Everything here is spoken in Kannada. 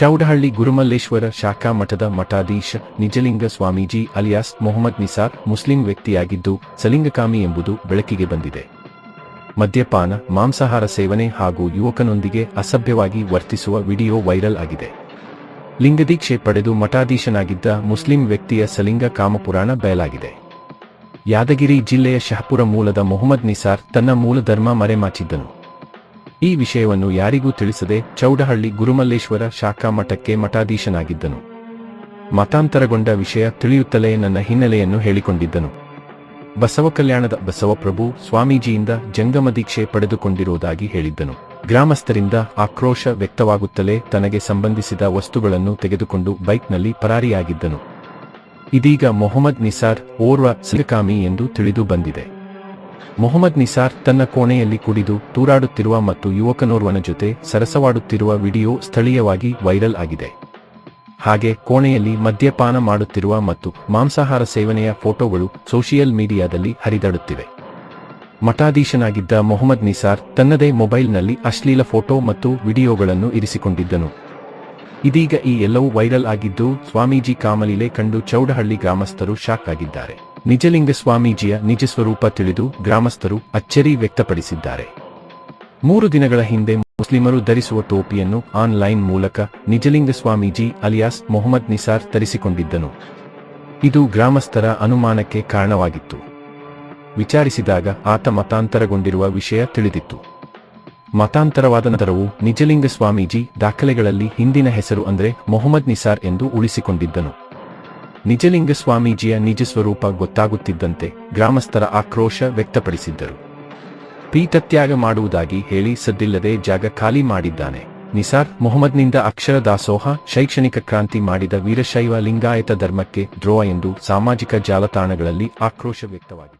ಚೌಡಹಳ್ಳಿ ಗುರುಮಲ್ಲೇಶ್ವರ ಶಾಖಾ ಮಠದ ಮಠಾಧೀಶ ನಿಜಲಿಂಗ ಸ್ವಾಮೀಜಿ ಅಲಿಯಾಸ್ ಮೊಹಮ್ಮದ್ ನಿಸಾರ್ ಮುಸ್ಲಿಂ ವ್ಯಕ್ತಿಯಾಗಿದ್ದು ಸಲಿಂಗಕಾಮಿ ಎಂಬುದು ಬೆಳಕಿಗೆ ಬಂದಿದೆ. ಮದ್ಯಪಾನ, ಮಾಂಸಾಹಾರ ಸೇವನೆ ಹಾಗೂ ಯುವಕನೊಂದಿಗೆ ಅಸಭ್ಯವಾಗಿ ವರ್ತಿಸುವ ವಿಡಿಯೋ ವೈರಲ್ ಆಗಿದೆ. ಲಿಂಗದೀಕ್ಷೆ ಪಡೆದು ಮಠಾಧೀಶನಾಗಿದ್ದ ಮುಸ್ಲಿಂ ವ್ಯಕ್ತಿಯ ಸಲಿಂಗ ಕಾಮಪುರಾಣ ಬಯಲಾಗಿದೆ. ಯಾದಗಿರಿ ಜಿಲ್ಲೆಯ ಶಹಪುರ ಮೂಲದ ಮೊಹಮ್ಮದ್ ನಿಸಾರ್ ತನ್ನ ಮೂಲ ಧರ್ಮ ಮರೆಮಾಚಿದ್ದನು. ಈ ವಿಷಯವನ್ನು ಯಾರಿಗೂ ತಿಳಿಸದೆ ಚೌಡಹಳ್ಳಿ ಗುರುಮಲ್ಲೇಶ್ವರ ಶಾಖಾ ಮಠಕ್ಕೆ ಮಠಾಧೀಶನಾಗಿದ್ದನು. ಮತಾಂತರಗೊಂಡ ವಿಷಯ ತಿಳಿಯುತ್ತಲೇ ನನ್ನ ಹಿನ್ನೆಲೆಯನ್ನು ಹೇಳಿಕೊಂಡಿದ್ದನು. ಬಸವ ಕಲ್ಯಾಣದ ಬಸವಪ್ರಭು ಸ್ವಾಮೀಜಿಯಿಂದ ಜಂಗಮ ದೀಕ್ಷೆ ಪಡೆದುಕೊಂಡಿರುವುದಾಗಿ ಹೇಳಿದ್ದನು. ಗ್ರಾಮಸ್ಥರಿಂದ ಆಕ್ರೋಶ ವ್ಯಕ್ತವಾಗುತ್ತಲೇ ತನಗೆ ಸಂಬಂಧಿಸಿದ ವಸ್ತುಗಳನ್ನು ತೆಗೆದುಕೊಂಡು ಬೈಕ್ನಲ್ಲಿ ಪರಾರಿಯಾಗಿದ್ದನು. ಇದೀಗ ಮೊಹಮ್ಮದ್ ನಿಸಾರ್ ಓರ್ವ ಸಿಲಕಾಮಿ ಎಂದು ತಿಳಿದು ಬಂದಿದೆ. ಮೊಹಮ್ಮದ್ ನಿಸಾರ್ ತನ್ನ ಕೋಣೆಯಲ್ಲಿ ಕುಡಿದು ತೂರಾಡುತ್ತಿರುವ ಮತ್ತು ಯುವಕನೋರ್ವನ ಜೊತೆ ಸರಸವಾಡುತ್ತಿರುವ ವಿಡಿಯೋ ಸ್ಥಳೀಯವಾಗಿ ವೈರಲ್ ಆಗಿದೆ. ಹಾಗೆ ಕೋಣೆಯಲ್ಲಿ ಮದ್ಯಪಾನ ಮಾಡುತ್ತಿರುವ ಮತ್ತು ಮಾಂಸಾಹಾರ ಸೇವನೆಯ ಫೋಟೋಗಳು ಸೋಷಿಯಲ್ ಮೀಡಿಯಾದಲ್ಲಿ ಹರಿದಾಡುತ್ತಿವೆ. ಮಠಾಧೀಶನಾಗಿದ್ದ ಮೊಹಮ್ಮದ್ ನಿಸಾರ್ ತನ್ನದೇ ಮೊಬೈಲ್ನಲ್ಲಿ ಅಶ್ಲೀಲ ಫೋಟೋ ಮತ್ತು ವಿಡಿಯೋಗಳನ್ನು ಇರಿಸಿಕೊಂಡಿದ್ದನು. ಇದೀಗ ಈ ಎಲ್ಲವೂ ವೈರಲ್ ಆಗಿದ್ದು ಸ್ವಾಮೀಜಿ ಕಾಮಲೀಲೆ ಕಂಡು ಚೌಡಹಳ್ಳಿ ಗ್ರಾಮಸ್ಥರು ಶಾಕ್ ಆಗಿದ್ದಾರೆ. ನಿಜಲಿಂಗ ಸ್ವಾಮೀಜಿಯ ನಿಜ ಸ್ವರೂಪ ತಿಳಿದು ಗ್ರಾಮಸ್ಥರು ಅಚ್ಚರಿ ವ್ಯಕ್ತಪಡಿಸಿದ್ದಾರೆ. ಮೂರು ದಿನಗಳ ಹಿಂದೆ ಮುಸ್ಲಿಮರು ಧರಿಸುವ ಟೋಪಿಯನ್ನು ಆನ್ಲೈನ್ ಮೂಲಕ ನಿಜಲಿಂಗ ಸ್ವಾಮೀಜಿ ಅಲಿಯಾಸ್ ಮೊಹಮ್ಮದ್ ನಿಸಾರ್ ತರಿಸಿಕೊಂಡಿದ್ದನು. ಇದು ಗ್ರಾಮಸ್ಥರ ಅನುಮಾನಕ್ಕೆ ಕಾರಣವಾಗಿತ್ತು. ವಿಚಾರಿಸಿದಾಗ ಆತ ಮತಾಂತರಗೊಂಡಿರುವ ವಿಷಯ ತಿಳಿದಿತ್ತು. ಮತಾಂತರವಾದ ನಂತರವೂ ನಿಜಲಿಂಗ ಸ್ವಾಮೀಜಿ ದಾಖಲೆಗಳಲ್ಲಿ ಹಿಂದಿನ ಹೆಸರು ಅಂದರೆ ಮೊಹಮ್ಮದ್ ನಿಸಾರ್ ಎಂದು ಉಳಿಸಿಕೊಂಡಿದ್ದನು. ನಿಜಲಿಂಗ ಸ್ವಾಮೀಜಿಯ ನಿಜ ಸ್ವರೂಪ ಗೊತ್ತಾಗುತ್ತಿದ್ದಂತೆ ಗ್ರಾಮಸ್ಥರ ಆಕ್ರೋಶ ವ್ಯಕ್ತಪಡಿಸಿದ್ದರು. ಪೀಠತ್ಯಾಗ ಮಾಡುವುದಾಗಿ ಹೇಳಿ ಸದ್ದಿಲ್ಲದೆ ಜಾಗ ಖಾಲಿ ಮಾಡಿದ್ದಾನೆ. ನಿಸಾರ್ ಮೊಹಮ್ಮದ್ನಿಂದ ಅಕ್ಷರ ದಾಸೋಹ, ಶೈಕ್ಷಣಿಕ ಕ್ರಾಂತಿ ಮಾಡಿದ ವೀರಶೈವ ಲಿಂಗಾಯತ ಧರ್ಮಕ್ಕೆ ದ್ರೋಹ ಎಂದು ಸಾಮಾಜಿಕ ಜಾಲತಾಣಗಳಲ್ಲಿ ಆಕ್ರೋಶ ವ್ಯಕ್ತವಾಗಿದೆ.